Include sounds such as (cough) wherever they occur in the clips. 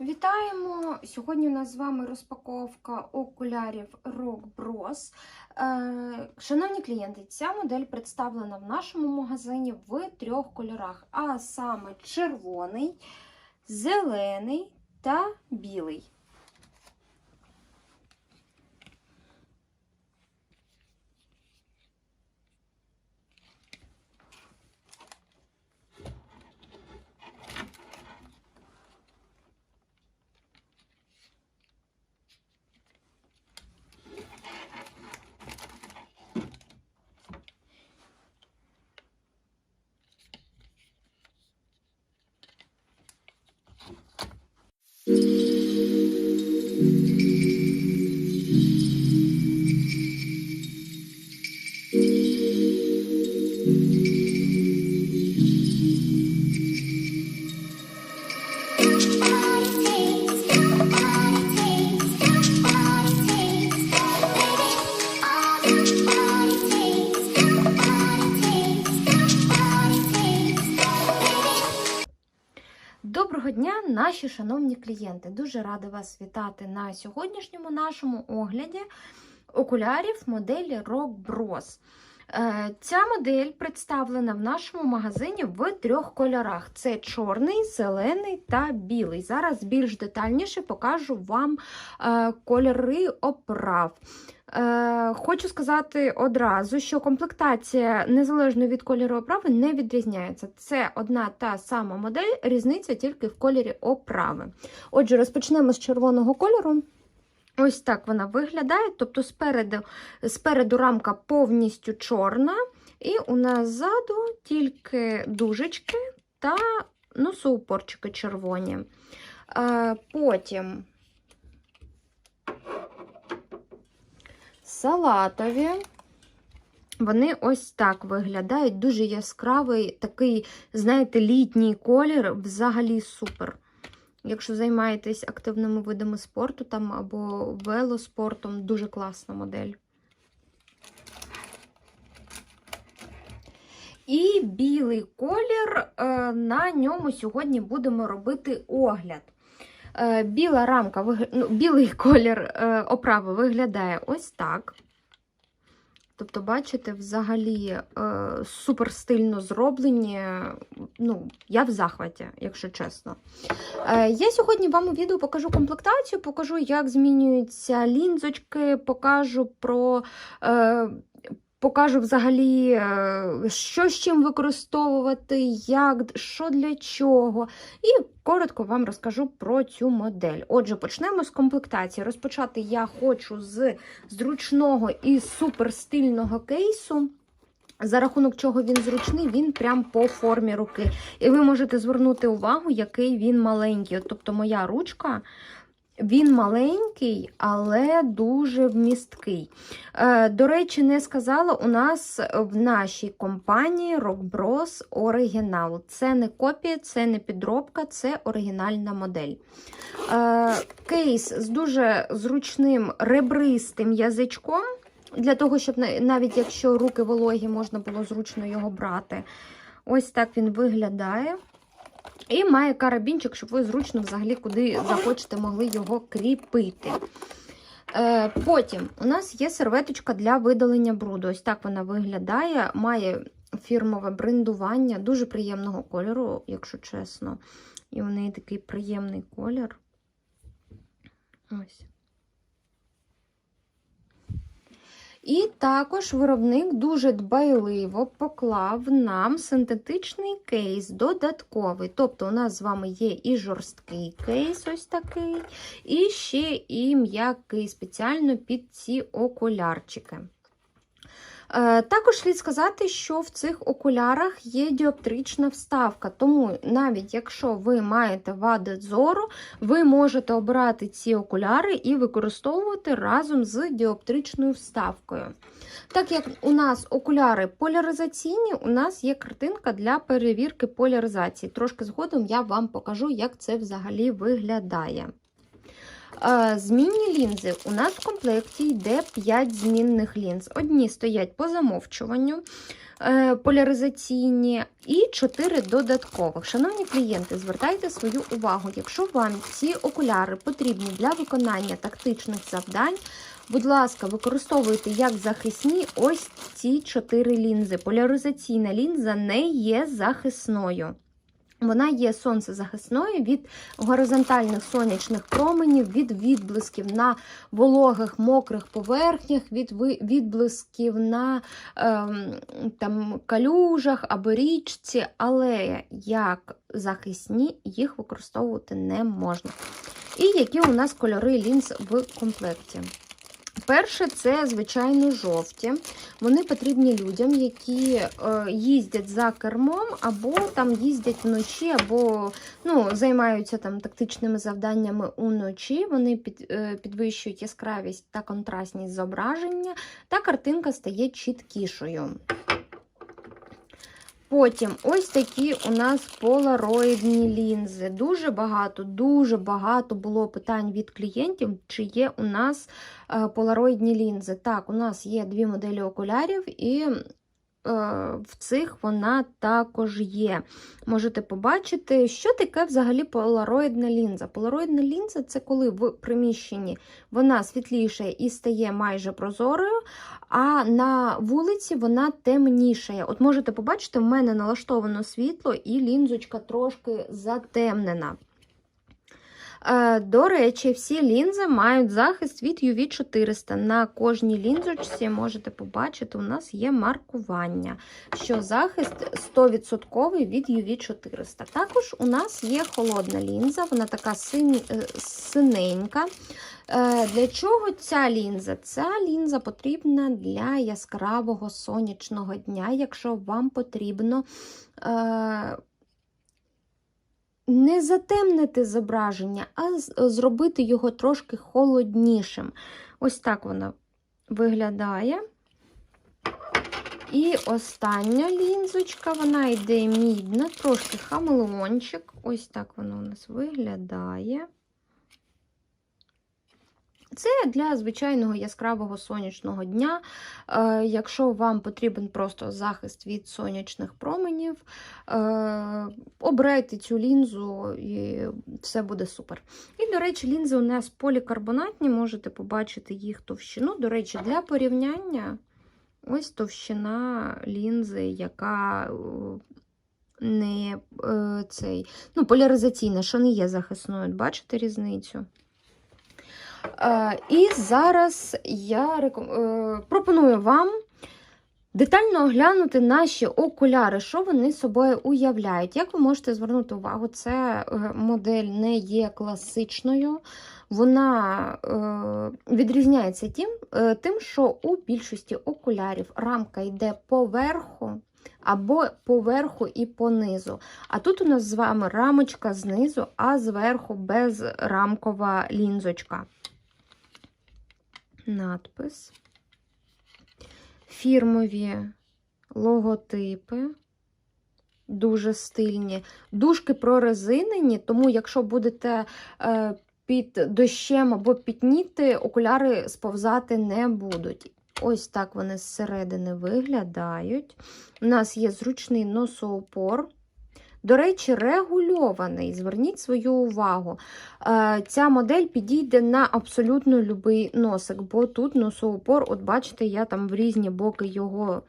Вітаємо! Сьогодні у нас з вами розпаковка окулярів Rock Bros. Е, Шановні клієнти, ця модель представлена в нашому магазині в трьох кольорах, а саме червоний, зелений та білий. Наші шановні клієнти! Дуже рада вас вітати на сьогоднішньому нашому огляді окулярів моделі Rock Bros. Е, Ця модель представлена в нашому магазині в трьох кольорах: це чорний, зелений та білий. Зараз більш детальніше покажу вам е, кольори оправ. Е, Хочу сказати одразу, що комплектація незалежно від кольору оправи не відрізняється. Це одна та сама модель, різниця тільки в кольорі оправи. Отже, розпочнемо з червоного кольору. Ось так вона виглядає. Тобто спереду, спереду рамка повністю чорна, і у нас ззаду тільки дужечки та носоупорчики червоні. Е, Потім салатові. Вони ось так виглядають. Дуже яскравий, такий, знаєте, літній колір, взагалі супер. Якщо займаєтесь активними видами спорту там або велоспортом, дуже класна модель. І білий колір, е, на ньому сьогодні будемо робити огляд. Е, Біла рамка, ну, білий (laughs) колір е, оправи виглядає ось так. Тобто, бачите, взагалі е, супер стильно зроблені. Ну, я в захваті, якщо чесно. Е, я сьогодні вам у відео покажу комплектацію, покажу, як змінюються лінзочки, покажу про. Е, Покажу взагалі, е, що з чим використовувати, як, що для чого. І коротко вам розкажу про цю модель. Отже, почнемо з комплектації. Розпочати я хочу з зручного і суперстильного кейсу. За рахунок чого він зручний, він прям по формі руки. І ви можете звернути увагу, який він маленький. Тобто, моя ручка. Він маленький, але дуже вмісткий. Е, до речі, не сказала, у нас в нашій компанії Rock Bros оригінал. Це не копія, це не підробка, це оригінальна модель. Е, кейс з дуже зручним ребристим язичком, для того, щоб навіть якщо руки вологі, можна було зручно його брати. Ось так він виглядає. І має карабінчик, щоб ви зручно взагалі куди захочете могли його кріпити. Е, потім у нас є серветочка для видалення бруду. Ось так вона виглядає. Має фірмове брендування, дуже приємного кольору, якщо чесно. І у неї такий приємний колір. Ось. І також виробник дуже дбайливо поклав нам синтетичний кейс додатковий. Тобто, у нас з вами є і жорсткий кейс, ось такий, і ще і м'який спеціально під ці окулярчики. Е, Також слід сказати, що в цих окулярах є діоптрична вставка, тому навіть якщо ви маєте вади зору, ви можете обирати ці окуляри і використовувати разом з діоптричною вставкою. Так як у нас окуляри поляризаційні, у нас є картинка для перевірки поляризації. Трошки згодом я вам покажу, як це взагалі виглядає. Змінні лінзи. У нас в комплекті йде 5 змінних лінз. Одні стоять по замовчуванню е, поляризаційні і 4 додаткових. Шановні клієнти, звертайте свою увагу, якщо вам ці окуляри потрібні для виконання тактичних завдань. Будь ласка, використовуйте як захисні ось ці 4 лінзи. Поляризаційна лінза не є захисною. Вона є сонцезахисною від горизонтальних сонячних променів, від відблисків на вологих мокрих поверхнях, від відблисків на ем, там, калюжах або річці, але як захисні їх використовувати не можна. І які у нас кольори лінз в комплекті? Перше, це, звичайно, жовті. Вони потрібні людям, які е, їздять за кермом, або там їздять вночі, або ну, займаються там тактичними завданнями уночі. Вони під, е, підвищують яскравість та контрастність зображення, та картинка стає чіткішою. Потім ось такі у нас полароїдні лінзи. Дуже багато, дуже багато було питань від клієнтів, чи є у нас е, полароїдні лінзи. Так, у нас є дві моделі окулярів, і в цих вона також є. Можете побачити, що таке взагалі полароїдна лінза. Полароїдна лінза це коли в приміщенні вона світліше і стає майже прозорою, а на вулиці вона темнішає. От можете побачити, в мене налаштовано світло і лінзочка трошки затемнена. Е, До речі, всі лінзи мають захист від UV 400. На кожній лінзочці можете побачити, у нас є маркування, що захист 100% від UV 400. Також у нас є холодна лінза, вона така е, синенька. Е, Для чого ця лінза? Ця лінза потрібна для яскравого сонячного дня, якщо вам потрібно не затемнити зображення, а зробити його трошки холоднішим. Ось так воно виглядає. І остання лінзочка, вона йде мідна, трошки хамелеончик. Ось так воно у нас виглядає. Це для звичайного яскравого сонячного дня. Е, якщо вам потрібен просто захист від сонячних променів, е, обирайте цю лінзу і все буде супер. І, до речі, лінзи у нас полікарбонатні, можете побачити їх товщину. До речі, для порівняння ось товщина лінзи, яка е, не цей, ну, поляризаційна, що не є захисною. Бачите різницю? Е, І зараз я е, пропоную вам детально оглянути наші окуляри, що вони собою уявляють. Як ви можете звернути увагу, це е, модель не є класичною. Вона відрізняється тим, тим, що у більшості окулярів рамка йде поверху. Або поверху і понизу. А тут у нас з вами рамочка знизу, а зверху безрамкова лінзочка надпис, фірмові логотипи, дуже стильні. Дужки прорезинені, тому якщо будете е, під дощем або пітніти, окуляри сповзати не будуть. Ось так вони зсередини виглядають. У нас є зручний носоупор. До речі, регульований. Зверніть свою увагу. Е, Ця модель підійде на абсолютно будь-який носик, бо тут носоупор, от бачите, я там в різні боки його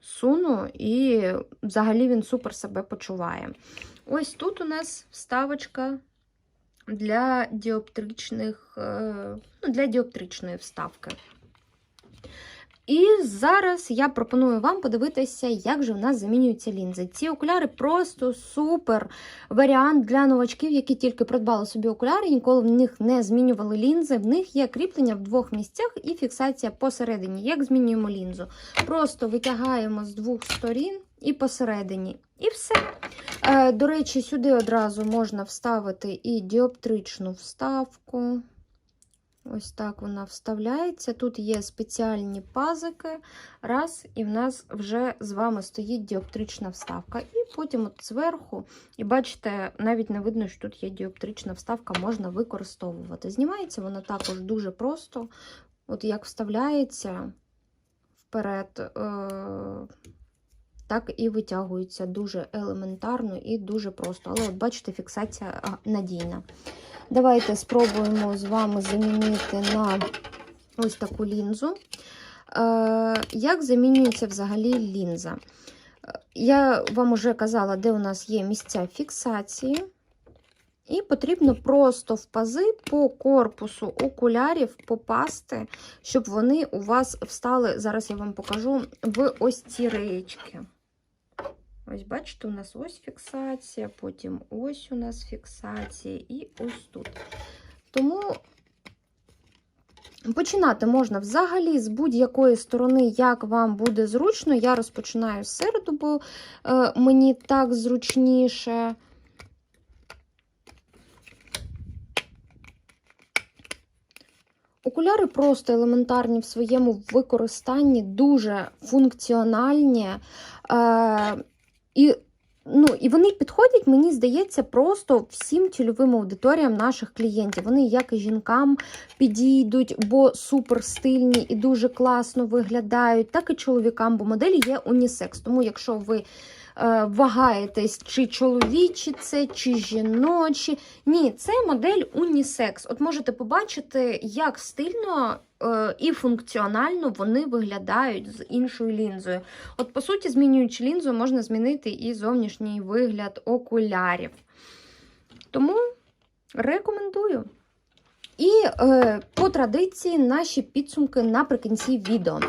суну, і взагалі він супер себе почуває. Ось тут у нас вставочка для діоптричних, е, ну, для діоптричної вставки. І зараз я пропоную вам подивитися, як же в нас замінюються лінзи. Ці окуляри просто супер варіант для новачків, які тільки придбали собі окуляри, ніколи в них не змінювали лінзи. В них є кріплення в двох місцях і фіксація посередині. Як змінюємо лінзу? Просто витягаємо з двох сторін і посередині. І все. Е, До речі, сюди одразу можна вставити і діоптричну вставку. Ось так вона вставляється. Тут є спеціальні пазики. Раз, і в нас вже з вами стоїть діоптрична вставка. І потім от зверху, і бачите, навіть не видно, що тут є діоптрична вставка, можна використовувати. Знімається вона також дуже просто. От як вставляється вперед, е- так і витягується дуже елементарно і дуже просто. Але от бачите, фіксація надійна. Давайте спробуємо з вами замінити на ось таку лінзу. Е, як замінюється взагалі лінза? Я вам вже казала, де у нас є місця фіксації. І потрібно просто в пази по корпусу окулярів попасти, щоб вони у вас встали, зараз я вам покажу, в ось ці реєчки. Ось, бачите, у нас ось фіксація, потім ось у нас фіксація і ось тут. Тому починати можна взагалі з будь-якої сторони, як вам буде зручно. Я розпочинаю зсереду, бо е, мені так зручніше. Окуляри просто елементарні в своєму використанні, дуже функціональні. Е, і, ну, і вони підходять, мені здається, просто всім цільовим аудиторіям наших клієнтів. Вони як і жінкам підійдуть, бо супер стильні і дуже класно виглядають, так і чоловікам, бо моделі є унісекс. Тому, якщо ви вагаєтесь, чи чоловічі це, чи жіночі. Ні, це модель унісекс. От можете побачити, як стильно е, і функціонально вони виглядають з іншою лінзою. От, по суті, змінюючи лінзу, можна змінити і зовнішній вигляд окулярів. Тому рекомендую. І е, по традиції наші підсумки наприкінці відео.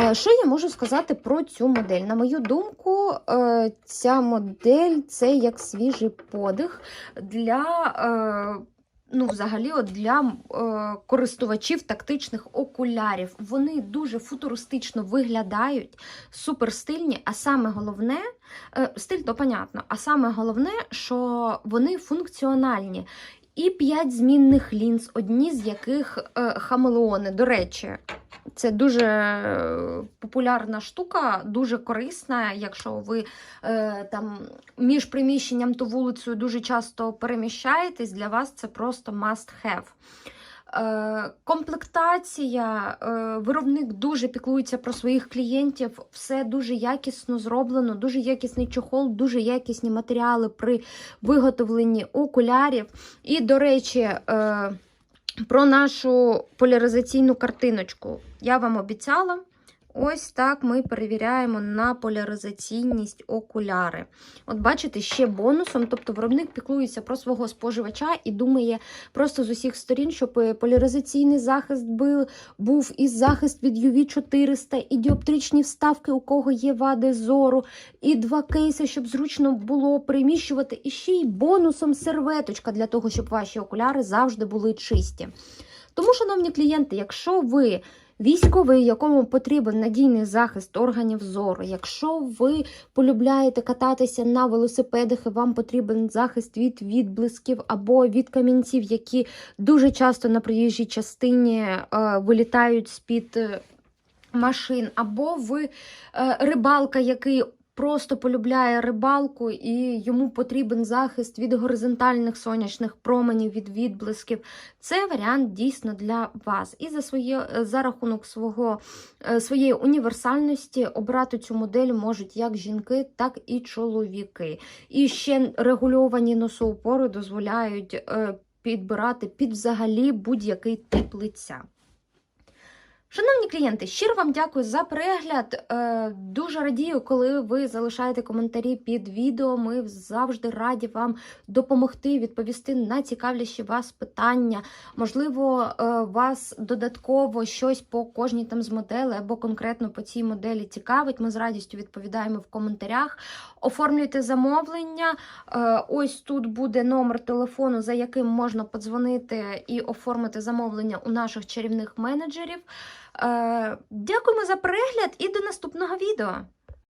Е, що я можу сказати про цю модель? На мою думку, е, ця модель це як свіжий подих для. Е, Ну, взагалі, от для е, користувачів тактичних окулярів. Вони дуже футуристично виглядають, супер стильні, а саме головне, е, стиль то понятно, а саме головне, що вони функціональні. І 5 змінних лінз, одні з яких е, хамелеони. До речі, це дуже е, популярна штука, дуже корисна, якщо ви е, там між приміщенням та вулицею дуже часто переміщаєтесь, для вас це просто must have. Е, комплектація, е, виробник дуже піклується про своїх клієнтів, все дуже якісно зроблено, дуже якісний чохол, дуже якісні матеріали при виготовленні окулярів. І, до речі, е, про нашу поляризаційну картиночку. Я вам обіцяла. Ось так ми перевіряємо на поляризаційність окуляри. От бачите, ще бонусом, тобто виробник піклується про свого споживача і думає просто з усіх сторін, щоб поляризаційний захист був, і захист від UV 400, і діоптричні вставки, у кого є вади зору, і два кейси, щоб зручно було переміщувати, і ще й бонусом серветочка для того, щоб ваші окуляри завжди були чисті. Тому, шановні клієнти, якщо ви Військовий, якому потрібен надійний захист органів зору. Якщо ви полюбляєте кататися на велосипедах і вам потрібен захист від відблисків або від камінців, які дуже часто на проїжджій частині е, вилітають з-під е, машин, або ви е, рибалка, який просто полюбляє рибалку і йому потрібен захист від горизонтальних сонячних променів, від відблисків. Це варіант дійсно для вас. І за своє, за рахунок свого, е, своєї універсальності обрати цю модель можуть як жінки, так і чоловіки. І ще регульовані носоупори дозволяють е, підбирати під взагалі будь-який тип лиця. Шановні клієнти, щиро вам дякую за перегляд. Е, Дуже радію, коли ви залишаєте коментарі під відео. Ми завжди раді вам допомогти відповісти на цікавлячі вас питання. Можливо, е, вас додатково щось по кожній там з моделей або конкретно по цій моделі цікавить. Ми з радістю відповідаємо в коментарях. Оформлюйте замовлення. Е, Ось тут буде номер телефону, за яким можна подзвонити і оформити замовлення у наших чарівних менеджерів. Е, Дякуємо за перегляд і до наступного відео!